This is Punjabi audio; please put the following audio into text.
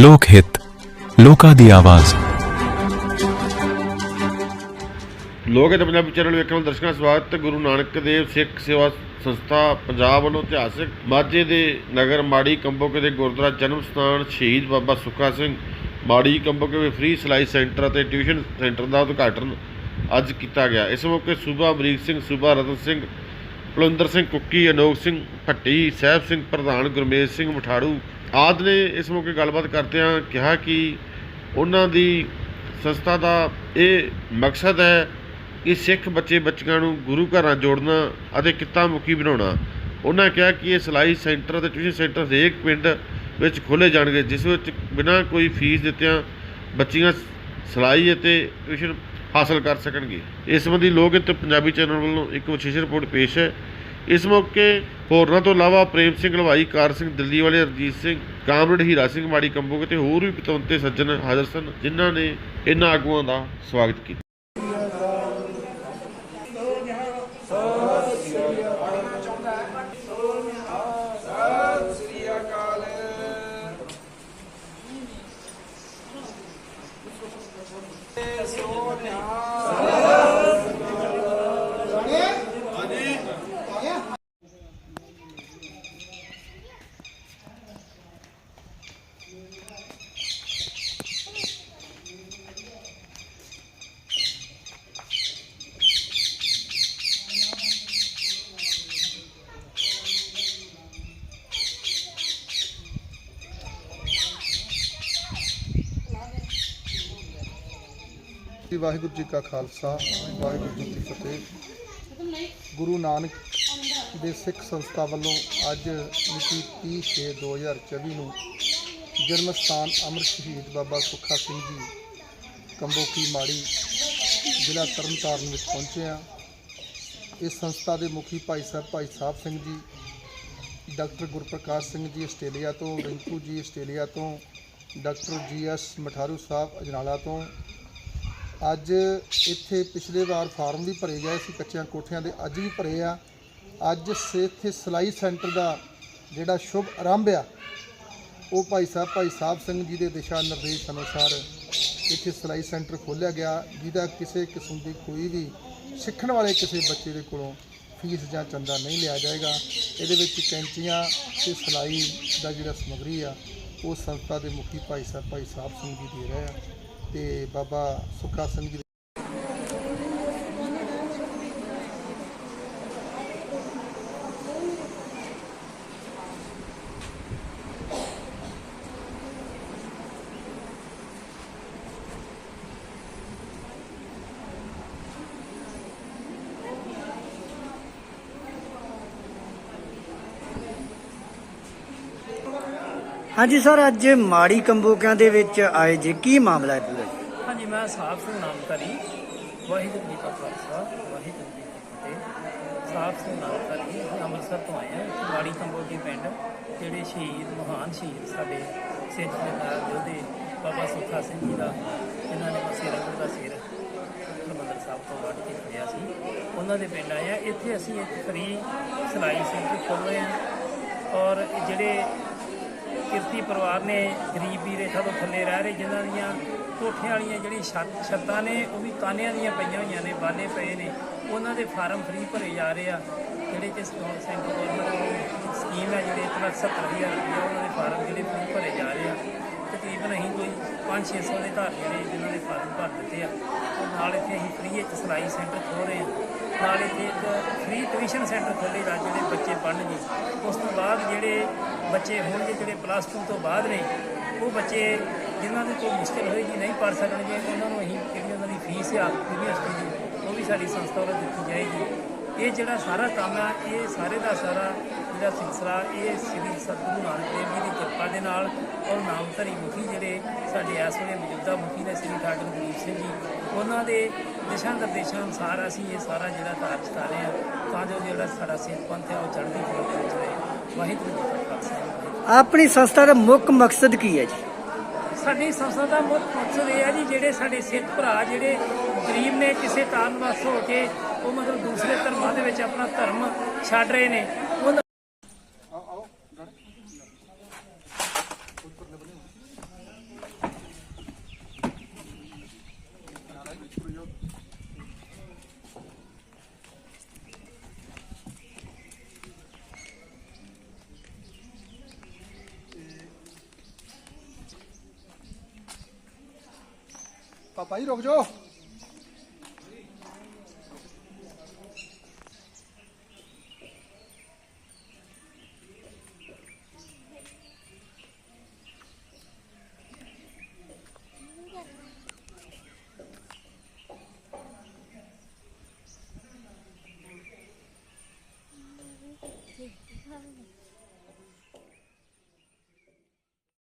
ਲੋਕ ਹਿੱਤ, ਲੋਕਾਂ ਦੀ ਆਵਾਜ਼। ਲੋਕ ਹਿੱਤ ਪੰਜਾਬੀ ਚੈਨਲ ਵੇਖਣ ਵਾਲੇ ਦਰਸ਼ਕਾਂ ਦਾ ਸਵਾਗਤ ਗੁਰੂ ਨਾਨਕ ਦੇਵ ਸਿੱਖ ਸੇਵਾ ਸੰਸਥਾ ਪੰਜਾਬ ਵੱਲੋਂ ਇਤਿਹਾਸਕ ਮਾਝੇ ਦੇ ਨਗਰ ਮਾੜੀ ਕੰਬੋਕੇ ਦੇ ਗੁਰਦੁਆਰਾ ਜਨਮ ਸਥਾਨ ਸ਼ਹੀਦ ਬਾਬਾ ਸੁੱਖਾ ਸਿੰਘ ਮਾੜੀ ਕੰਬੋਕੇ ਵਿੱਚ ਫ੍ਰੀ ਸਿਲਾਈ ਸੈਂਟਰ ਅਤੇ ਟਿਊਸ਼ਨ ਸੈਂਟਰ ਦਾ ਉਦਘਾਟਨ ਅੱਜ ਕੀਤਾ ਗਿਆ। ਇਸ ਮੌਕੇ ਸੂਬਾ ਅਮਰੀਕ ਸਿੰਘ, ਸੂਬਾ ਰਤਨ ਸਿੰਘ, ਕੁਲਵਿੰਦਰ ਸਿੰਘ ਕੁੱਕੀ ਅਨੋਖ ਸਿੰਘ ਭੱਟੀ, ਸਾਹਿਬ ਸਿੰਘ ਪ੍ਰਧਾਨ ਗੁਰਮੇਸ਼ ਸਿੰਘ ਮਠਾੜੂ ਆਦਿ ਨੇ ਇਸ ਮੌਕੇ ਗੱਲਬਾਤ ਕਰਦਿਆਂ ਕਿਹਾ ਕਿ ਉਹਨਾਂ ਦੀ ਸੰਸਥਾ ਦਾ ਇਹ ਮਕਸਦ ਹੈ ਕਿ ਸਿੱਖ ਬੱਚੇ ਬੱਚੀਆਂ ਨੂੰ ਗੁਰੂ ਘਰਾਂ ਜੋੜਨਾ ਅਤੇ ਕਿੱਤਾ ਮੁਖੀ ਬਣਾਉਣਾ। ਉਹਨਾਂ ਕਿਹਾ ਕਿ ਇਹ ਸਿਲਾਈ ਸੈਂਟਰ ਅਤੇ ਟਿਊਸ਼ਨ ਸੈਂਟਰ ਹਰੇਕ ਪਿੰਡ ਵਿੱਚ ਖੋਲ੍ਹੇ ਜਾਣਗੇ, ਜਿਸ ਵਿੱਚ ਬਿਨਾਂ ਕੋਈ ਫੀਸ ਦਿੱਤਿਆਂ ਬੱਚੀਆਂ ਸਿਲਾਈ ਅਤੇ ਟਿਊਸ਼ਨ ਹਾਸਲ ਕਰ ਸਕਣਗੇ। ਇਸ ਸੰਬੰਧੀ ਲੋਕ ਹਿੱਤ ਪੰਜਾਬੀ ਚੈਨਲ ਵੱਲੋਂ ਇੱਕ ਵਿਸ਼ੇਸ਼ ਰਿਪੋਰਟ ਪੇਸ਼ ਹੈ। ਇਸ ਮੌਕੇ ਹੋਰਨਾਂ ਤੋਂ ਇਲਾਵਾ ਪ੍ਰੇਮ ਸਿੰਘ ਹਲਵਾਈ, ਕਾਰ ਸਿੰਘ ਦਿੱਲੀ ਵਾਲੇ ਰਜੀਤ ਸਿੰਘ, ਕਾਮਰੇਡ ਹੀਰਾ ਸਿੰਘ, ਮਾੜੀ ਕੰਬੋਗੇ ਤੇ ਹੋਰ ਵੀ ਪਤਵੰਤੇ ਸੱਜਣ ਹਾਜ਼ਰ ਸਨ, ਜਿਨ੍ਹਾਂ ਨੇ ਇਹਨਾਂ ਆਗੂਆਂ ਦਾ ਸਵਾਗਤ ਕੀਤਾ। ਜੀ, ਵਾਹਿਗੁਰੂ ਜੀ ਕਾ ਖਾਲਸਾ, ਵਾਹਿਗੁਰੂ ਜੀ ਕੀ ਫਤਿਹ। ਗੁਰੂ ਨਾਨਕ ਦੇ ਸਿੱਖ ਸੰਸਥਾ ਵੱਲੋਂ ਅੱਜ ਮਿਤੀ 30/6/2024 ਨੂੰ ਜਨਮ ਸਥਾਨ ਅਮਰ ਸ਼ਹੀਦ ਬਾਬਾ ਸੁੱਖਾ ਸਿੰਘ ਜੀ, ਕੰਬੋਕੀ ਮਾੜੀ ਜ਼ਿਲ੍ਹਾ ਤਰਨਤਾਰਨ ਵਿੱਚ ਪਹੁੰਚੇ ਹਾਂ। ਇਸ ਸੰਸਥਾ ਦੇ ਮੁਖੀ ਭਾਈ ਸਾਹਿਬ ਭਾਈ ਸਾਹਿਬ ਸਿੰਘ ਜੀ, ਡਾਕਟਰ ਗੁਰਪ੍ਰਕਾਸ਼ ਸਿੰਘ ਜੀ ਆਸਟ੍ਰੇਲੀਆ ਤੋਂ, ਰਿੰਕੂ ਜੀ ਆਸਟ੍ਰੇਲੀਆ ਤੋਂ, ਡਾਕਟਰ ਜੀ ਐਸ ਮਠਾਰੂ ਸਾਹਿਬ ਅਜਨਾਲਾ ਤੋਂ ਅੱਜ ਇੱਥੇ ਪਿਛਲੇ ਵਾਰ ਫਾਰਮ ਵੀ ਭਰੇ ਗਏ ਸੀ ਕੱਚਿਆਂ ਕੋਠਿਆਂ ਦੇ, ਅੱਜ ਵੀ ਭਰੇ ਆ। ਅੱਜ ਸੇ ਇੱਥੇ ਸਿਲਾਈ ਸੈਂਟਰ ਦਾ ਜਿਹੜਾ ਸ਼ੁਭ ਆਰੰਭ ਆ, ਉਹ ਭਾਈ ਸਾਹਿਬ ਭਾਈ ਸਾਹਿਬ ਸਿੰਘ ਜੀ ਦੇ ਦਿਸ਼ਾ ਨਿਰਦੇਸ਼ ਅਨੁਸਾਰ ਇੱਥੇ ਸਿਲਾਈ ਸੈਂਟਰ ਖੋਲ੍ਹਿਆ ਗਿਆ, ਜਿਹਦਾ ਕਿਸੇ ਕਿਸਮ ਦੀ ਕੋਈ ਵੀ ਸਿੱਖਣ ਵਾਲੇ ਕਿਸੇ ਬੱਚੇ ਦੇ ਕੋਲੋਂ ਫੀਸ ਜਾਂ ਚੰਦਾ ਨਹੀਂ ਲਿਆ ਜਾਏਗਾ। ਇਹਦੇ ਵਿੱਚ ਕੈਂਚੀਆਂ ਤੇ ਸਿਲਾਈ ਦਾ ਜਿਹੜਾ ਸਮੱਗਰੀ ਆ, ਉਹ ਸੰਸਥਾ ਦੇ ਮੁਖੀ ਭਾਈ ਸਾਹਿਬ ਭਾਈ ਸਾਹਿਬ ਸਿੰਘ ਜੀ ਦੇ ਰਹੇ ਆ। ਤੇ ਬਾਬਾ ਸੁੱਖਾ ਸਿੰਘ ਜੀ ਹਾਂਜੀ ਸਰ, ਅੱਜ ਮਾੜੀ ਕੰਬੋਕਿਆਂ ਦੇ ਵਿੱਚ ਆਏ ਜੇ ਕੀ ਮਾਮਲਾ ਹੈ ਪੂਰਾ ਜੀ? ਹਾਂਜੀ, ਮੈਂ ਸਾਫ਼ ਸਿੰਘ ਨਾਮਧਾਰੀ ਵਾਹਿਗੁਰੂ ਜੀ ਕਾ ਖਾਲਸਾ, ਵਾਹਿਗੁਰੂ ਜੀ ਕੀ ਫਤਿਹ। ਸਾਫ਼ ਸਿੰਘ ਨਾਮਧਾਰੀ ਅਸੀਂ ਅੰਮ੍ਰਿਤਸਰ ਤੋਂ ਆਇਆ ਮਾੜੀ ਵਾੜੀ ਪਿੰਡ, ਜਿਹੜੇ ਸ਼ਹੀਦ, ਮਹਾਨ ਸ਼ਹੀਦ ਸਾਡੇ ਸਿੱਖ ਦੇ ਨਾਲ ਯੋਧੇ ਬਾਬਾ ਸੁੱਖਾ ਸਿੰਘ ਜੀ ਦਾ ਇਹਨਾਂ ਨੇ ਮਸੀਹ ਰੰਗ ਦਾ ਸਿਰ ਹਰਿਮੰਦਰ ਸਾਹਿਬ ਤੋਂ ਵੱਢ ਕੇ ਖੜਿਆ ਸੀ। ਉਹਨਾਂ ਦੇ ਪਿੰਡ ਆਏ ਆ ਇੱਥੇ ਅਸੀਂ ਇੱਕ ਫਰੀ ਸਿਲਾਈ ਸੈਂਟਰ ਖੋਲ੍ਹ ਰਹੇ ਹਾਂ ਔਰ ਜਿਹੜੇ ਕਿਰਤੀ ਪਰਿਵਾਰ ਨੇ ਗਰੀਬੀ ਰੇਖਾ ਤੋਂ ਥੱਲੇ ਰਹਿ ਰਹੇ, ਜਿਨ੍ਹਾਂ ਦੀਆਂ ਕੋਠਿਆਂ ਵਾਲੀਆਂ ਜਿਹੜੀ ਛੱਤ ਛੱਤਾਂ ਨੇ, ਉਹ ਵੀ ਤਾਨਿਆਂ ਦੀਆਂ ਪਈਆਂ ਹੋਈਆਂ ਨੇ, ਬਾਲੇ ਪਏ ਨੇ। ਉਹਨਾਂ ਦੇ ਫਾਰਮ ਫ੍ਰੀ ਭਰੇ ਜਾ ਰਹੇ ਆ, ਜਿਹੜੇ ਕਿ ਸਟੋਨ ਸੈਂਟਰ ਗਵਰਨਮੈਂਟ ਸਕੀਮ ਹੈ, ਜਿਹੜੇ 170000 ਰੁਪਏ ਉਹਨਾਂ ਦੇ ਫਾਰਮ ਜਿਹੜੇ ਫ੍ਰੀ ਭਰੇ ਜਾ ਰਹੇ ਆ। ਤਕਰੀਬਨ ਅਸੀਂ ਕੋਈ 5-600 ਦੇ ਘਰ ਜਿਹੜੇ ਜਿਨ੍ਹਾਂ ਦੇ ਫਾਰਮ ਭਰ ਦਿੱਤੇ ਆ, ਉਹ ਨਾਲ ਇੱਥੇ ਅਸੀਂ ਫ੍ਰੀ ਇੱਕ ਸਿਲਾਈ ਸੈਂਟਰ ਖੋਲ੍ਹ ਰਹੇ ਹਾਂ। ਨਾਲ ਇੱਥੇ ਇੱਕ ਫ੍ਰੀ ਟਿਊਸ਼ਨ ਸੈਂਟਰ ਖੋਲ੍ਹੇਗਾ ਜਿਹੜੇ ਬੱਚੇ ਪੜ੍ਹਨਗੇ ਉਸ ਤੋਂ ਬਾਅਦ ਜਿਹੜੇ ਬੱਚੇ ਹੋਣਗੇ, ਜਿਹੜੇ ਪਲੱਸ 2 ਤੋਂ ਬਾਅਦ ਨੇ, ਉਹ ਬੱਚੇ ਜਿਨ੍ਹਾਂ ਦੀ ਕੋਈ ਮੁਸ਼ਕਿਲ ਹੋਏਗੀ ਨਹੀਂ ਪੜ੍ਹ ਸਕਣਗੇ, ਉਹਨਾਂ ਨੂੰ ਅਸੀਂ ਜਿਹੜੀ ਉਹਨਾਂ ਦੀ ਫੀਸ ਆ ਯੂਨੀਵਰਸਿਟੀ ਦੀ, ਉਹ ਵੀ ਸਾਡੀ ਸੰਸਥਾ ਵੱਲੋਂ ਦਿੱਤੀ ਜਾਏਗੀ। ਇਹ ਜਿਹੜਾ ਸਾਰਾ ਕੰਮ ਆ, ਇਹ ਸਾਰੇ ਦਾ ਸਾਰਾ ਜਿਹੜਾ ਸਿਲਸਿਲਾ, ਇਹ ਸ੍ਰੀ ਸਤਿਗੁਰੂ ਨਾਨਕ ਦੇਵ ਜੀ ਦੀ ਦੇ ਨਾਲ ਔਰ ਨਾਮਧਾਰੀ ਮੁਖੀ ਜਿਹੜੇ ਸਾਡੇ ਇਸ ਵੇਲੇ ਮੌਜੂਦਾ ਮੁਖੀ ਨੇ ਸ੍ਰੀ ਡਾਕਟਰ ਗੁਰਦੀਪ ਸਿੰਘ ਜੀ ਉਹਨਾਂ ਦੇ ਦਿਸ਼ਾ ਨਿਰਦੇਸ਼ਾਂ ਅਨੁਸਾਰ ਅਸੀਂ ਇਹ ਸਾਰਾ ਜਿਹੜਾ ਕਾਰਜ ਕਰ ਰਹੇ ਹਾਂ ਤਾਂ ਜੋ ਜਿਹੜਾ ਸਾਡਾ ਸਿੱਖ ਪੰਥ ਹੈ ਉਹ ਚੜ੍ਹਦੀ ਕਲਾ ਦੇ ਵਿੱਚ ਰਹੇ ਵਾਹਿਗੁਰੂ ਜੀ ਕਾ ਖਾਲਸਾ ਆਪਣੀ ਸੰਸਥਾ ਦਾ ਮੁੱਖ ਮਕਸਦ ਕੀ ਹੈ ਜੀ। ਸਾਡੀ ਸੰਸਥਾ ਦਾ ਮੁੱਖ ਮਕਸਦ ਇਹ ਹੈ ਜੀ ਜਿਹੜੇ ਸਾਡੇ ਸਿੱਖ ਭਰਾ ਜਿਹੜੇ ਗਰੀਬ ਨੇ ਕਿਸੇ ਕਾਰਨ ਵਸ ਹੋ ਕੇ ਉਹ ਮਤਲਬ ਦੂਸਰੇ ਧਰਮਾਂ ਦੇ ਵਿੱਚ ਆਪਣਾ ਧਰਮ ਛੱਡ ਰਹੇ ਨੇ 빠빠이로 그죠?